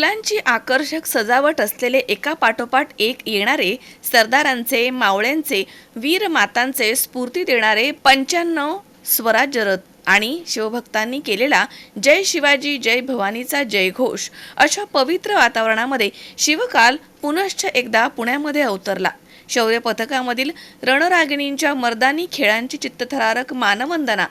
फुलांची आकर्षक सजावट असलेले एका पाठोपाठ एक येणारे सरदारांचे मावळ्यांचे वीर मातांचे स्फूर्ती देणारे पंच्याण्णव स्वराज्य रथ आणि शिवभक्तांनी केलेला जय शिवाजी जय भवानीचा जयघोष अशा पवित्र वातावरणामध्ये शिवकाल पुनश्च एकदा पुण्यामध्ये अवतरला. शौर्य पथकामधील रणरागिणींच्या मर्दानी खेळांची चित्तथरारक मानवंदना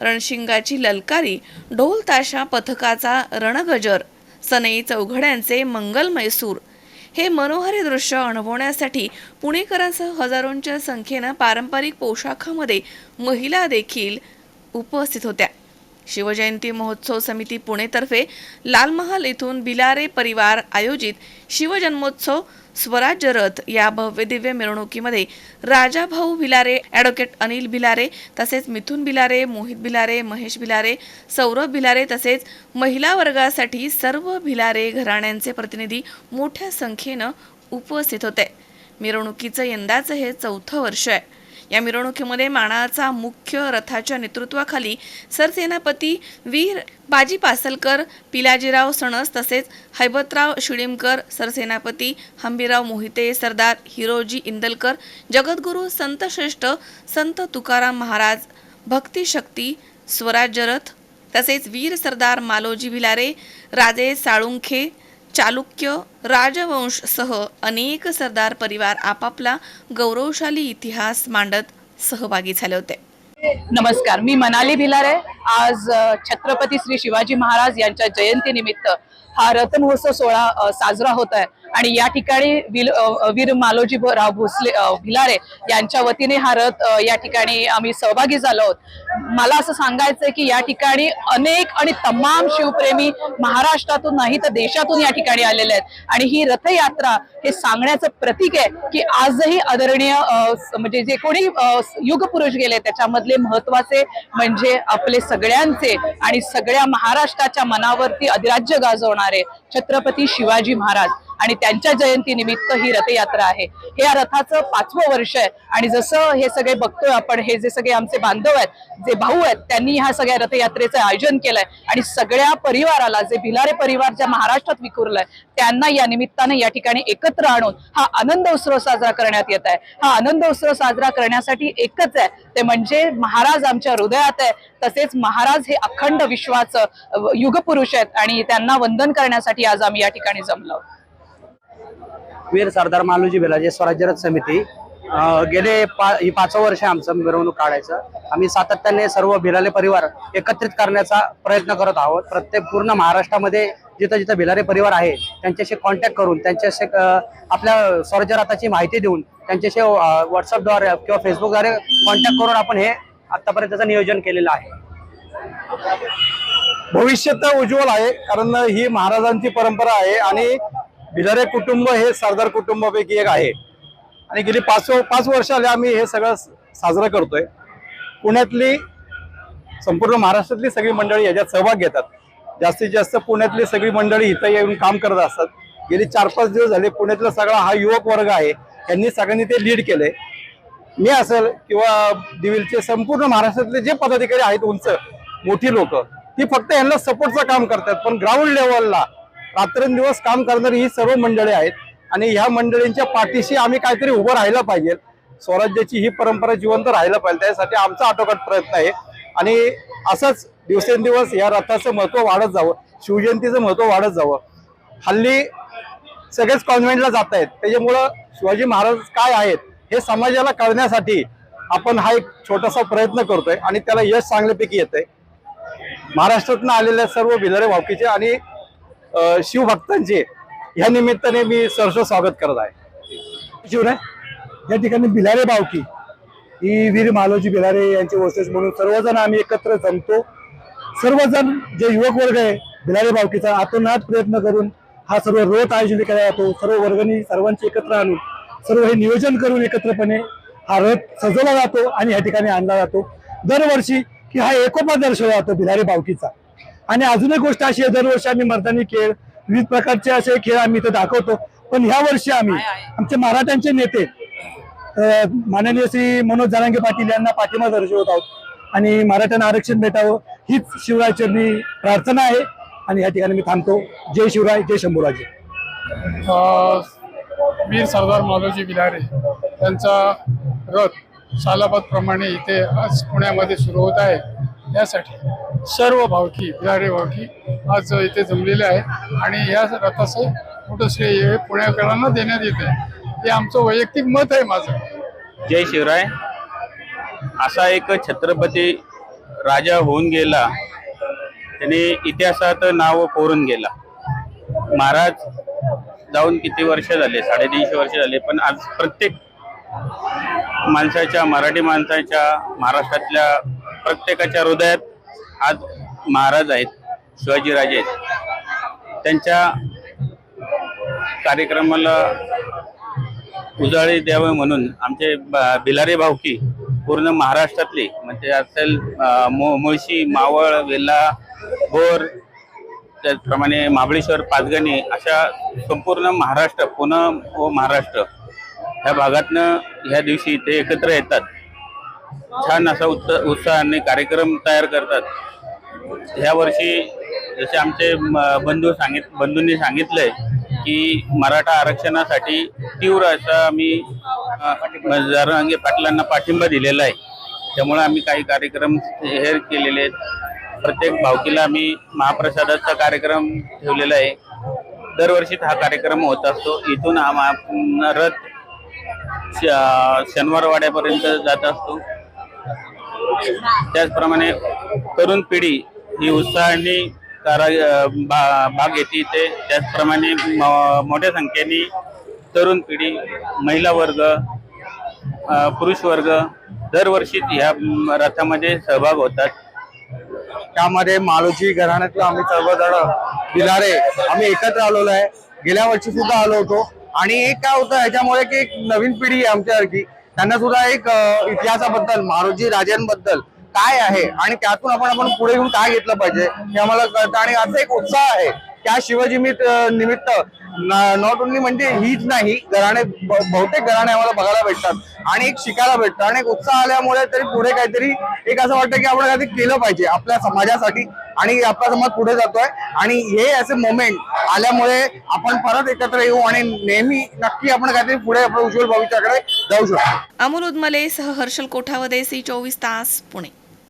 रणशिंगाची ललकारी ढोल ताशा पथकाचा रणगजर सनई चौघड्यांचे मंगलमय सूर हे मनोहरी दृश्य अनुभवण्यासाठी पुणेकरांसह हजारोंच्या संख्येनं पारंपरिक पोशाखामध्ये महिला देखील उपस्थित होत्या. शिवजयंती महोत्सव समिती पुणेतर्फे लालमहाल येथून बिलारे परिवार आयोजित शिवजन्मोत्सव स्वराज्य रथ या भव्य दिव्य मिरवणुकीमध्ये राजाभाऊ भिलारे ॲडव्होकेट अनिल भिलारे तसेच मिथुन भिलारे मोहित भिलारे महेश भिलारे सौरभ भिलारे तसेच महिला वर्गासाठी सर्व भिलारे घराण्यांचे प्रतिनिधी मोठ्या संख्येनं उपस्थित होते. मिरवणुकीचं यंदाचं हे चौथं वर्ष आहे. या मिरवणुकीमध्ये मानाचा मुख्य रथाच्या नेतृत्वाखाली सरसेनापती वीर बाजी पासलकर पिलाजीराव सणस तसेच हैबतराव शिडीमकर सरसेनापती हंबीराव मोहिते सरदार हिरोजी इंदलकर जगद्गुरू संतश्रेष्ठ संत तुकाराम महाराज भक्तिशक्ती स्वराज्य रथ तसेच वीर सरदार मालोजी भिलारे राजे साळुंखे चालुक्य राजवंशसह अनेक सरदार परिवार आपापला गौरवशाली इतिहास मांडत सहभागी झाले होते. नमस्कार मी मनाली भिलारे आज छत्रपती श्री शिवाजी महाराज यांच्या जयंती निमित्त हा रथ महोत्सव सोहळा साजरा होत आहे. आणि या ठिकाणी वीर मालोजी राव भोसले भिलारे यांच्या वतीने हा रथ या ठिकाणी आम्ही सहभागी झालो आहोत. मला असं सांगायचंय की या ठिकाणी अनेक आणि तमाम शिवप्रेमी महाराष्ट्रातून नाही तर देशातून या ठिकाणी आलेले आहेत. आणि ही रथयात्रा हे सांगण्याचं प्रतीक आहे की आजही आदरणीय म्हणजे जे कोणी युगपुरुष युग पुरुष गेले त्याच्यामधले महत्त्वाचे म्हणजे आपले सगळ्यांचे आणि सगळ्या महाराष्ट्राच्या मनावरती अधिराज्य गाजवणारे छत्रपती शिवाजी महाराज. आणि त्यांच्या जयंती निमित्त ही रथयात्रा आहे. हे या रथाचं पाचवं वर्ष आहे. आणि जसं हे सगळे बघतोय आपण हे जे सगळे आमचे बांधव आहेत जे भाऊ आहेत त्यांनी ह्या सगळ्या रथयात्रेचं आयोजन केलंय. आणि सगळ्या परिवाराला जे भिलारे परिवार ज्या महाराष्ट्रात विखुरलाय त्यांना या निमित्ताने या ठिकाणी एकत्र आणून हा आनंद उत्सव साजरा करण्यात येत आहे. हा आनंद उत्सव साजरा करण्यासाठी एकच आहे. ते म्हणजे महाराज आमच्या हृदयात आहे. तसेच महाराज हे अखंड विश्वाचं युगपुरुष आहेत. आणि त्यांना वंदन करण्यासाठी आज आम्ही या ठिकाणी जमलो. वीर सरदार मालोजी भिलाजी स्वराज्यरथ समिती. गेले पा ही पाचवं वर्ष आमचं मिरवणूक काढायचं. आम्ही सातत्याने सर्व भिलारे परिवार एकत्रित करण्याचा प्रयत्न करत आहोत. प्रत्येक पूर्ण महाराष्ट्रामध्ये जिथं जिथं भिलारे परिवार आहे त्यांच्याशी कॉन्टॅक्ट करून त्यांच्याशी आपल्या स्वराज्यरथाची माहिती देऊन त्यांच्याशी व्हॉट्सअपद्वारे किंवा फेसबुकद्वारे कॉन्टॅक्ट करून आपण हे आतापर्यंतचं नियोजन केलेलं आहे. भविष्य तर उज्ज्वल आहे कारण ही महाराजांची परंपरा आहे आणि भिलारे कुटुंब हे सरदार कुटुंबापैकी एक आहे. आणि गेली पाच पाच वर्ष आले आम्ही हे सगळं स- साजरं करतोय. पुण्यातली संपूर्ण महाराष्ट्रातली सगळी मंडळी याच्यात सहभाग घेतात. जास्तीत जास्त पुण्यातली सगळी मंडळी इथं येऊन काम करत असतात. गेली चार पाच दिवस झाले पुण्यातला सगळा हा युवक वर्ग आहे. यांनी सगळ्यांनी ते लीड केलंय. मी असेल किंवा दिविलचे संपूर्ण महाराष्ट्रातले जे पदाधिकारी आहेत उंच मोठी लोक ती फक्त यांना सपोर्टचं काम करतात. पण ग्राउंड लेवलला रात्रंदिवस काम करणारी ही सर्व मंडळी आहेत. आणि ह्या मंडळींच्या पाठीशी आम्ही काहीतरी उभं राहिलं पाहिजे. स्वराज्याची ही परंपरा जिवंत राहिलं पाहिजे. त्यासाठी आमचा आटोकाट प्रयत्न आहे. आणि असंच दिवसेंदिवस या रथाचं महत्त्व वाढत जावं. शिवजयंतीचं महत्त्व वाढत जावं. हल्ली सगळेच कॉन्व्हेंटला जात आहेत. त्याच्यामुळं शिवाजी महाराज काय आहेत हे समाजाला कळण्यासाठी आपण हा एक छोटासा प्रयत्न करतोय. आणि त्याला यश चांगल्यापैकी येत आहे महाराष्ट्रातून आलेल्या सर्व भिलारे भावकीचे आणि शिवभक्तांचे ह्या निमित्ताने मी सहर्ष स्वागत करत आहे. शिवराय या ठिकाणी बिलारे बावकी ही वीर मालोजी बिलारे यांचे वंशज म्हणून सर्वजण आम्ही एकत्र जमतो. सर्वजण जे युवक वर्ग आहे बिलारे बावकीचा आतोनात प्रयत्न करून हा सर्व रोथ आयोजित केला जातो. सर्व वर्गणी सर्वांचे एकत्र आणून सर्व हे नियोजन करून एकत्रपणे हा रथ सजवला जातो आणि या ठिकाणी आणला जातो. दरवर्षी की हा एकोपा दर्शवला जातो बिलारे बावकीचा. आणि अजून एक गोष्ट अशी आहे दरवर्षी आम्ही मर्दानी खेळ विविध प्रकारचे असे खेळ आम्ही इथं दाखवतो. पण ह्या वर्षी आम्ही आमचे मराठ्यांचे नेते माननीय श्री मनोज जरांगे पाटील यांना पाठिंबा दर्शवत आहोत. आणि मराठ्यांना आरक्षण भेटावं हीच शिवरायचरणी प्रार्थना आहे. आणि या ठिकाणी मी थांबतो. जय शिवराय जय शंभूराजे. अ, वीर सरदार मालोजी बिलारे यांचा रथ सालाबादप्रमाणे इथे आज पुण्यामध्ये सुरू होत आहे. यासाठी सर्व भावकी बिलारे भावकी आज इथे जमलेले आहे आणि या रथाचं मोठं श्रेय हे पुण्याकरांना देण्यात येते हे आमचं वैयक्तिक मत आहे माझं. जय शिवराय. असा एक छत्रपती राजा होऊन गेला त्याने इतिहासात नाव कोरून गेला. महाराज जाऊन किती वर्ष झाले? साडेतीनशे वर्ष झाले पण आज प्रत्येक माणसाच्या मराठी माणसाच्या महाराष्ट्रातल्या प्रत्येकाच्या हृदयात आज महाराज आहेत शिवाजीराजे आहेत. त्यांच्या कार्यक्रमाला उजाळी द्यावे म्हणून आमचे भिलारे भावकी पूर्ण महाराष्ट्रातले म्हणजे असेल मो मुळशी मावळ वेल्हा बोर त्याचप्रमाणे महाबळेश्वर पाचगणी अशा संपूर्ण महाराष्ट्र पुणे व महाराष्ट्र ह्या भागातनं ह्या दिवशी ते एकत्र येतात. छान असा उत्त उत्साहाने कार्यक्रम तयार करतात. ह्या वर्षी जसे आमचे म- बंधू सांगित बंधूंनी सांगितलंय की मराठा आरक्षणासाठी तीव्र असा आम्ही अ, जरांगे पाटलांना पाठिंबा दिलेला आहे. त्यामुळे आम्ही काही कार्यक्रम हेर केलेले आहेत. प्रत्येक भावकीला आम्ही महाप्रसादाचा कार्यक्रम ठेवलेला आहे. दरवर्षी हा कार्यक्रम होत असतो. इथून हा रथ श- शनिवारवाड्यापर्यंत जात असतो. त्याचप्रमाणे तरुण पिढी ही उत्साहाने कारा भा- भाग घेते. इथे त्याचप्रमाणे मोठ्या संख्येने तरुण पिढी महिला वर्ग पुरुष वर्ग दरवर्षी ह्या रथामध्ये सहभाग होतात. त्यामध्ये मालोजी घराण्यातलं आम्ही सर्वजण बिलारे आम्ही एकत्र आलेलो आहे. गेल्या वर्षी सुद्धा आलो होतो. आणि एक काय होतं ह्याच्यामुळे की एक नवीन पिढी आमच्यासारखी. त्यांना सुद्धा एक इतिहासाबद्दल मारुजी राजांबद्दल काय आहे आणि त्यातून आपण आपण पुढे घेऊन काय घेतलं पाहिजे हे आम्हाला कळतं आणि असा एक उत्साह आहे. त्या शिवाजी मित- निमित्त नॉट ओनली म्हणजे हीच नाही घराणे बहुतेक घराणे आम्हाला बघायला भेटतात आणि एक शिकायला भेटतं आणि एक उत्साह आल्यामुळे तरी पुढे काहीतरी एक असं वाटतं की आपण काहीतरी केलं पाहिजे आपल्या समाजासाठी. आणि आपला समाज पुढे जातोय. आणि हे असे मोमेंट आल्यामुळे आपण परत एकत्र येऊ आणि नेहमी नक्की आपण काहीतरी पुढे आपल्या उज्ज्वल भविष्याकडे जाऊ शकतो. अमोल उदमले सह हर्षल कोठावदे सी चोवीस तास पुणे.